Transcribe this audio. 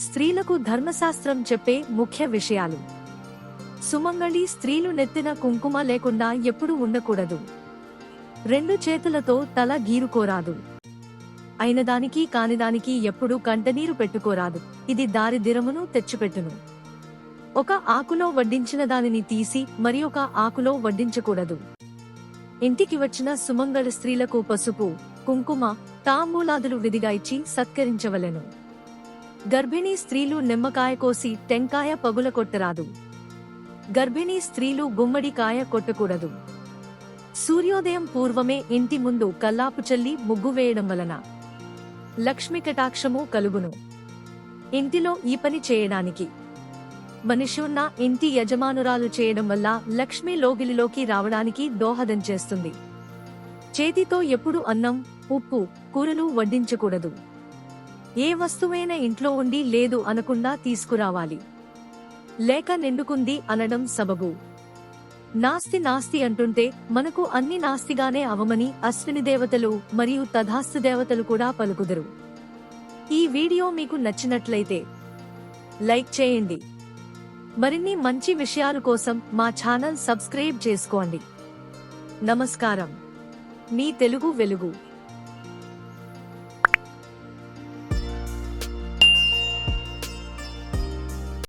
స్త్రీలకు ధర్మశాస్త్రం చెప్పే ముఖ్య విషయాలు. సుమంగళి స్త్రీలు నెత్తిన కుంకుమ లేకుండా ఎప్పుడూ ఉండకూడదు. రెండు చేతులతో తల గీరుకోరాదు. అయినదానికి కానిదానికి ఎప్పుడు కంటనీరు పెట్టుకోరాదు. ఇది దారిద్ర్యమును తెచ్చిపెట్టును. ఒక ఆకులో వడ్డించిన దానిని తీసి మరి ఒక ఆకులో వడ్డించకూడదు. ఇంటికి వచ్చిన సుమంగళ స్త్రీలకు పసుపు కుంకుమ తాంబూలాదులు విధిగా ఇచ్చి సత్కరించవలెను. గర్భిణీ స్త్రీలు నిమ్మకాయ కోసి టెంకాయ పగుల కొట్టరాదు. గర్భిణీ స్త్రీలు గుమ్మడికాయ కొట్టకూడదు. సూర్యోదయం పూర్వమే ఇంటి ముందు కల్లాపు చల్లి ముగ్గు వేయడం వలన లక్ష్మి కటాక్షము కలుగును. ఇంటిలో ఈ పని చేయడానికి మనిషి ఉన్న ఇంటి యజమానురాలు చేయడం వల్ల లక్ష్మి లోగిలిలోకి రావడానికి దోహదం చేస్తుంది. చేతితో ఎప్పుడు అన్నం ఉప్పు కూరలు వడ్డించకూడదు. ఏ వస్తువైనా ఇంట్లో ఉండి లేదు అనకుండా తీసుకురావాలి. లేక నిండుకుంది అనడం సబబు. నాస్తి నాస్తి అంటుంటే మనకు అన్ని నాస్తిగానే అవమని అశ్విని దేవతలు మరియు తథాస్తు దేవతలు కూడా పలుకుదరు. ఈ వీడియో మీకు నచ్చినట్లయితే లైక్ చేయండి. మరిన్ని మంచి విషయాల కోసం మా ఛానల్ సబ్స్క్రైబ్ చేసుకోండి. నమస్కారం. మీ తెలుగు వెలుగు.